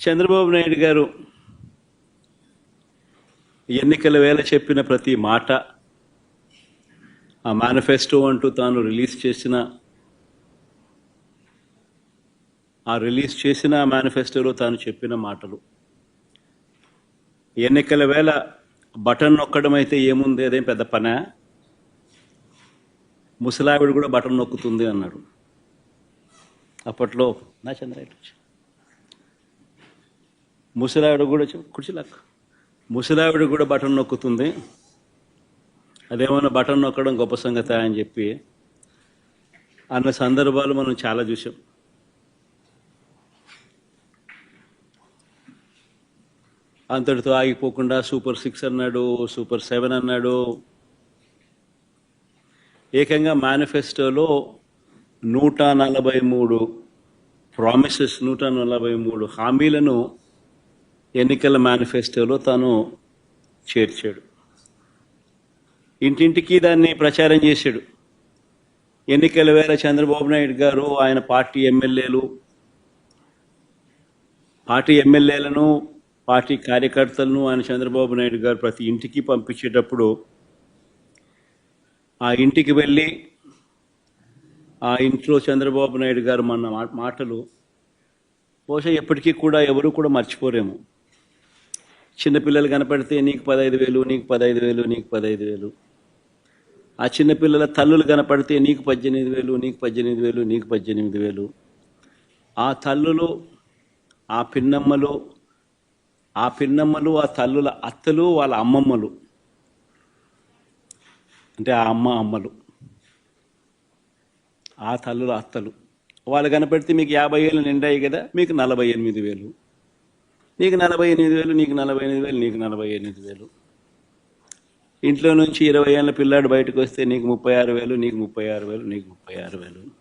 చంద్రబాబు నాయుడు గారు ఎన్నికల వేళ చెప్పిన ప్రతి మాట ఆ మేనిఫెస్టో అంటూ తాను రిలీజ్ చేసిన ఆ రిలీజ్ చేసిన మేనిఫెస్టోలో తాను చెప్పిన మాటలు. ఎన్నికల వేళ బటన్ నొక్కడం అయితే ఏముంది? అదేం పెద్ద పనే? ముసలావిడ కూడా బటన్ నొక్కుతుంది అన్నాడు. అప్పట్లో నా చంద్రాయుడు ముసలావిడ కూడా కుర్చీలాక్ ముసలావిడ కూడా బటన్ నొక్కుతుంది. అదేమన్నా బటన్ నొక్కడం గొప్ప సంగతి అని చెప్పి అన్న సందర్భాలు మనం చాలా చూసాం అంతటితో ఆగిపోకుండా సూపర్ సిక్స్ అన్నాడు సూపర్ సెవెన్ అన్నాడు. ఏకంగా మేనిఫెస్టోలో నూట నలభై మూడు ప్రామిసెస్ నూట నలభై మూడు హామీలను ఎన్నికల మేనిఫెస్టోలో తాను చేర్చాడు. ఇంటింటికి దాన్ని ప్రచారం చేశాడు. ఎన్నికల వేళ చంద్రబాబు నాయుడు గారు ఆయన పార్టీ ఎమ్మెల్యేలు పార్టీ ఎమ్మెల్యేలను పార్టీ కార్యకర్తలను ఆయన చంద్రబాబు నాయుడు గారు ప్రతి ఇంటికి పంపించేటప్పుడు ఆ ఇంటికి వెళ్ళి ఆ ఇంట్లో చంద్రబాబు నాయుడు గారు మన మాటలు బహుశా ఎప్పటికీ కూడా ఎవరు కూడా మర్చిపోరేము. చిన్నపిల్లలు కనపడితే నీకు పదహైదు వేలు నీకు పదహైదు వేలు నీకు పదహైదు వేలు. ఆ చిన్నపిల్లల తల్లులు కనపడితే నీకు పద్దెనిమిది వేలు నీకు పద్దెనిమిది వేలు నీకు పద్దెనిమిది వేలు. ఆ తల్లులు ఆ పిన్నమ్మలు ఆ పిన్నమ్మలు ఆ తల్లుల అత్తలు వాళ్ళ అమ్మమ్మలు. అంటే ఆ అమ్మ అమ్మలు. ఆ తల్లుల అత్తలు. వాళ్ళు కనపెడితే మీకు యాభై ఏళ్ళు నిండాయి కదా మీకు నలభై ఎనిమిది వేలు. నీకు నలభై ఎనిమిది వేలు నీకు నలభై ఎనిమిది వేలు నీకు నలభై ఎనిమిది వేలు. ఇంట్లో నుంచి ఇరవై ఏళ్ళ పిల్లాడు బయటకు వస్తే నీకు ముప్పై ఆరు వేలు నీకు ముప్పై ఆరు వేలు నీకు ముప్పై ఆరు వేలు.